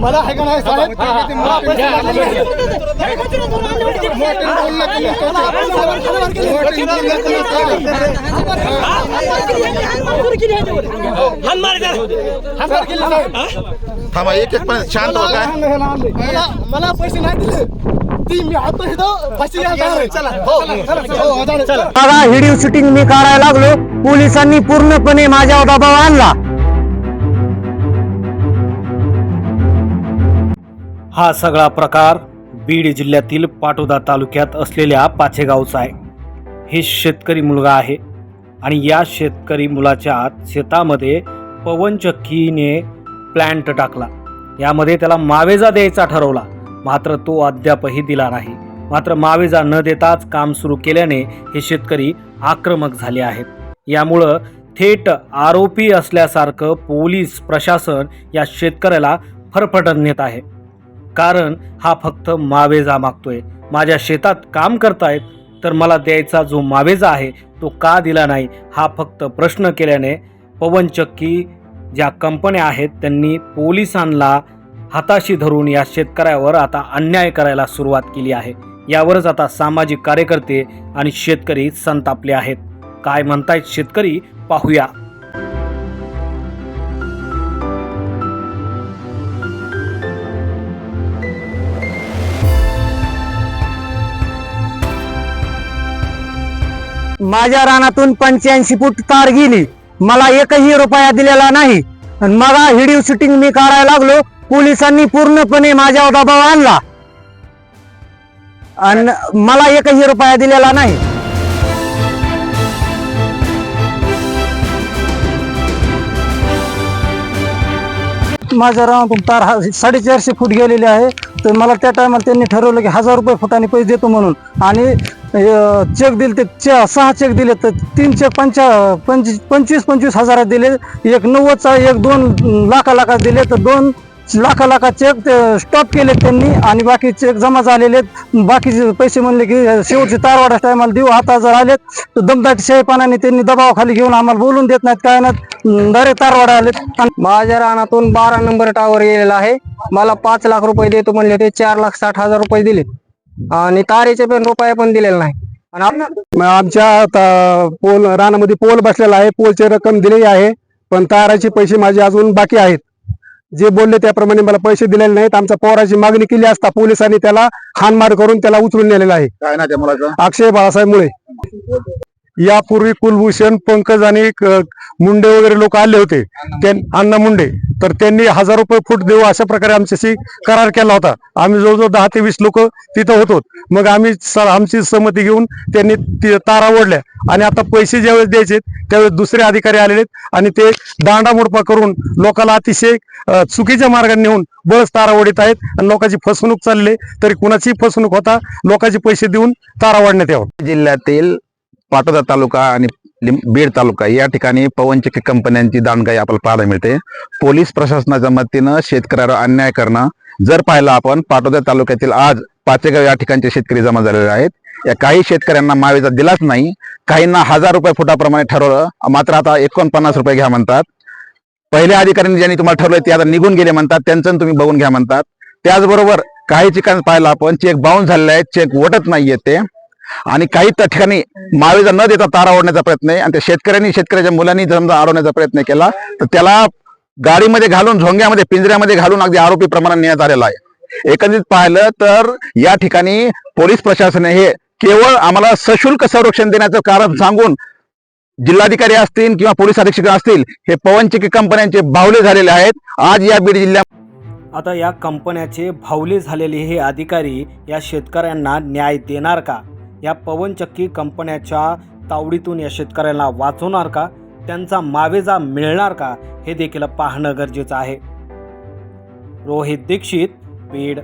मला आहे का नाही साहेब थांबा एक एक पण शांत होता मला पैसे नाही दिले. ती मी आता इथं फाशी. चला हो चला, चला, हो, व्हिडिओ शूटिंग मी करायला लागलो. पोलिसांनी पूर्णपणे माझ्यावर दबाव आणला. हा सगळा प्रकार बीड जिल्ह्यातील पाटोदा तालुक्यात असलेल्या पाचेगावचा आहे. हे शेतकरी मुलगा आहे आणि या शेतकरी मुलाच्या आत शेतामध्ये पवनचक्कीने प्लॅन्ट टाकला. यामध्ये त्याला मावेजा द्यायचा ठरवला. मात्र तो अद्यापही दिला नाही. मात्र मावेजा न देताच काम सुरू केल्याने हे शेतकरी आक्रमक झाले आहेत. यामुळं थेट आरोपी असल्यासारखं पोलीस प्रशासन या शेतकऱ्याला फरफटत नेत आहे. कारण हा फक्त मावेजा मागतोय. माझ्या शेतात काम करतायत तर मला द्यायचा जो मावेजा आहे तो का दिला नाही हा फक्त प्रश्न केल्याने पवनचक्की ज्या कंपन्या आहेत त्यांनी पोलिसांना हाताशी धरून या शेतकऱ्यावर आता अन्याय करायला सुरुवात केली आहे. यावरच आता सामाजिक कार्यकर्ते आणि शेतकरी संतापले आहेत. काय म्हणतायत शेतकरी? पाहूया. माझ्या रानातून पंच्याऐंशी फूट तार गेली. मला एकही रुपया दिलेला नाही. आणि मला व्हिडिओ शूटिंग मी काढायला लागलो. पोलिसांनी पूर्णपणे माझ्यावर दबाव आणला. आणि मला एकही रुपया दिलेला नाही. माझ्या रानातून तार हा साडेचारशे फूट गेलेले आहे. तर मला त्या टायमाला त्यांनी ठरवलं की हजार रुपये फुटाने पैसे देतो म्हणून. आणि चेक दिले ते चे- सहा चेक दिले तर तीन चेक पंचा पंचवीस पंचवीस पंचवीस हजारात दिले. एक नव्वदचा एक दोन लाखा लाखात दिले तर दोन लाखा लाखा चेक स्टॉप केले त्यांनी आणि बाकी चेक जमा झालेले आहेत. बाकीचे पैसे म्हणले की शेवटचे तारवाडा टायमाला देऊ हाता जर आलेत तर दमदाटी शाहीपणाने त्यांनी दबावाखाली घेऊन आम्हाला बोलून देत नाहीत काय नाहीत. डायरेक्ट तारवाडा आलेत. माझ्या रानातून बारा नंबर टावर गेलेला आहे. मला पाच लाख रुपये देतो म्हणले होते चार लाख साठ हजार रुपये दिले आणि तारेचे पण रुपये पण दिलेले नाही. आणि आमच्या आता पोल रानामध्ये पोल बसलेला आहे पोलची रक्कम दिलेली आहे पण ताराचे पैसे माझे अजून बाकी आहेत. जे बोलले त्याप्रमाणे मला पैसे दिलेले नाहीत. आमच्या पोराची मागणी केली असता पोलिसांनी त्याला हानमार करून त्याला उचलून नेलेला आहे. काय ना त्या मुलाचं? अक्षय बाळासाहेब मुळे. यापूर्वी कुलभूषण पंकज आणि मुंडे वगैरे लोक आले होते. त्यां- अण्णा मुंडे. तर त्यांनी हजार रुपये फूट देऊ अशा प्रकारे आमच्याशी करार केला होता. आम्ही जवळजवळ दहा ते वीस लोक तिथं होतो. मग आम्ही स- आमची संमती घेऊन त्यांनी ती तारा ओढल्या. आणि आता पैसे ज्यावेळेस द्यायचे त्यावेळेस दुसरे अधिकारी आलेले आहेत. आणि ते दांडामोडपा करून लोकांना अतिशय चुकीच्या मार्गाने नेऊन बळच तारा ओढत आहेत. आणि लोकांची फसवणूक चालली तरी कुणाची फसवणूक होता लोकांचे पैसे देऊन तारा वाढण्यात यावं. जिल्ह्यातील पाटोदा तालुका आणि बीड तालुका या ठिकाणी पवनचक्की कंपन्यांची दांडगाई आपल्याला पाहायला मिळते. पोलीस प्रशासनाच्या मदतीनं शेतकऱ्यावर अन्याय करणं. जर पाहिलं आपण पाटोदा तालुक्यातील आज पाचेगाव या ठिकाणचे शेतकरी जमा झालेले आहेत. या काही शेतकऱ्यांना मावेजा दिलाच नाही. काहींना हजार रुपये फुटाप्रमाणे ठरवलं. मात्र आता एकोणपन्नास रुपये घ्या म्हणतात. पहिल्या अधिकाऱ्यांनी ज्यांनी तुम्हाला ठरवलं ते आता निघून गेले म्हणतात. त्यांचं तुम्ही बघून घ्या म्हणतात. त्याचबरोबर काही ठिकाणी पाहिलं आपण चेक बाउन्स झालेले आहेत. चेक वटत नाहीये ते. आणि काही त्या ठिकाणी मावेजा न देता तारा ओढण्याचा प्रयत्न आहे. आणि त्या शेतकऱ्यांनी शेतकऱ्याच्या मुलांनी समजा अडवण्याचा प्रयत्न केला. तर त्याला गाडीमध्ये घालून झोंग्यामध्ये पिंजऱ्यामध्ये घालून अगदी आरोपी प्रमाणात नेण्यात आलेला आहे. एकंदरीत पाहिलं तर या ठिकाणी पोलीस प्रशासन हे केवळ आम्हाला सशुल्क संरक्षण देण्याचं कारण सांगून जिल्हाधिकारी असतील किंवा पोलीस अधीक्षक असतील हे पवनचक्की कंपन्यांचे बावले झालेले आहेत. आज या बीड जिल्ह्यात आता या कंपन्याचे भावले झालेले हे अधिकारी या शेतकऱ्यांना न्याय देणार का? या पवनचक्की कंपन्याच्या तावडीतून या शेतकऱ्यांना वाचवणार का? त्यांचा मावेजा मिळणार का? हे देखील पाहणं गरजेचं आहे. रोहित दीक्षित बीड.